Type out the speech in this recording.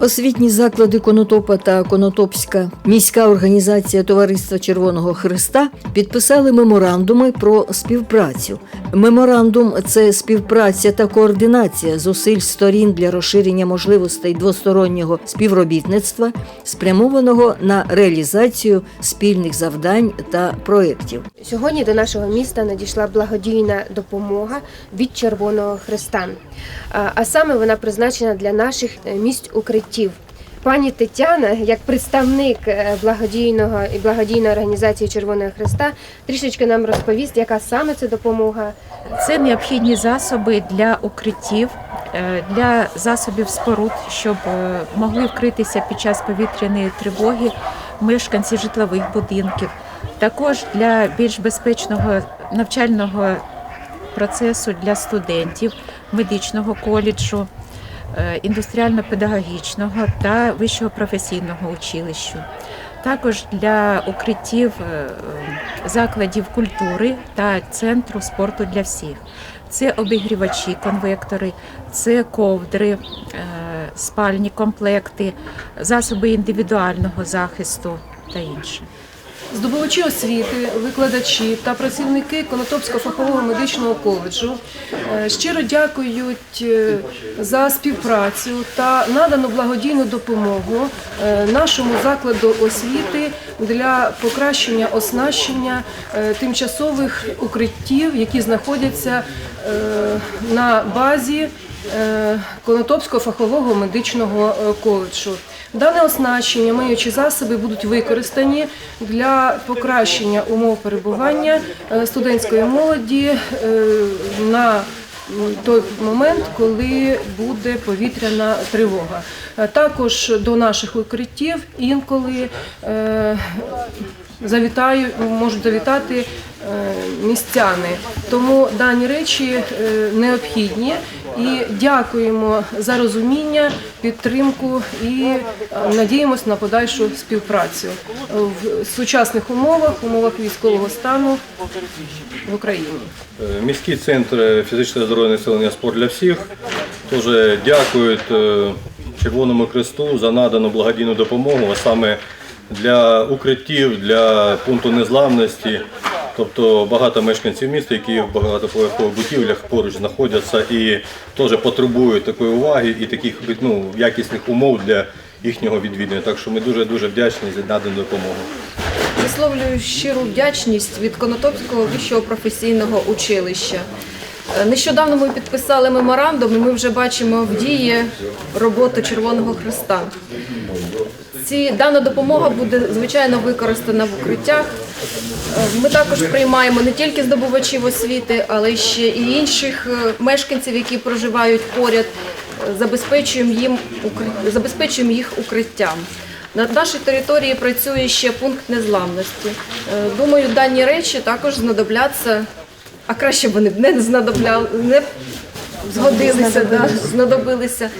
Освітні заклади Конотопа та Конотопська міська організація Товариства Червоного Христа підписали меморандуми про співпрацю. Меморандум це співпраця та координація зусиль сторін для розширення можливостей двостороннього співробітництва, спрямованого на реалізацію спільних завдань та проєктів. Сьогодні до нашого міста надійшла благодійна допомога від Червоного Христа. А- саме вона призначена для наших е, місць укриттів. Пані Тетяна, як представник е, благодійного і благодійної організації Червоного Христа, трішечки нам розповість, яка саме це допомога. Це необхідні засоби для укриттів, е, для засобів споруд, щоб могли вкритися під час повітряної тривоги мешканці житлових будинків. Також для більш безпечного навчального процесу для студентів медичного коледжу, е, індустріально-педагогічного та вищого професійного училища. Також для укриттів е, закладів культури та центру спорту для всіх. Це обігрівачі, конвектори, це ковдри, е, спальні комплекти, засоби індивідуального захисту та інше. Здобувачі освіти, викладачі та працівники Конотопського фахового медичного коледжу е, щиро дякують е, за співпрацю та надану благодійну допомогу е, нашому закладу освіти для покращення оснащення тимчасових укриттів, які знаходяться на базі Конотопського фахового медичного е, коледжу. Дане оснащення, миючі засоби будуть використані для покращення умов перебування е, студентської молоді е, на той момент, коли буде повітряна тривога. Е, Також до наших укриттів інколи е, завітаю, можуть завітати е, містяни. Тому дані речі е, необхідні і дякуємо за розуміння, підтримку і е, надіємось на подальшу співпрацю в сучасних умовах, умовах військового стану в Україні. Е, Міський центр фізичного здоров'я населення спорт для всіх теж дякують е, Червоному Христу за надану благодійну допомогу, а саме для укриттів, для пункту незламності. Тобто багато мешканців міста, які в багатоповерхових будівлях поруч знаходяться і теж потребують такої уваги і таких ну, якісних умов для їхнього відвідування. Так що ми дуже дуже вдячні за надану допомогу. Висловлюю щиру вдячність від Конотопського вищого професійного училища. Е, Нещодавно ми підписали меморандум, і ми вже бачимо в дії роботу Червоного Христа. Ці дана допомога буде звичайно використана в укриттях. Е, Ми також приймаємо не тільки здобувачів освіти, але ще і інших е, мешканців, які проживають поряд. Забезпечуємо їм забезпечуємо їх укриттям. На нашій території працює ще пункт незламності. Думаю, дані речі також знадобляться, а краще б вони б не знадобляли, не згодилися, да, знадобилися.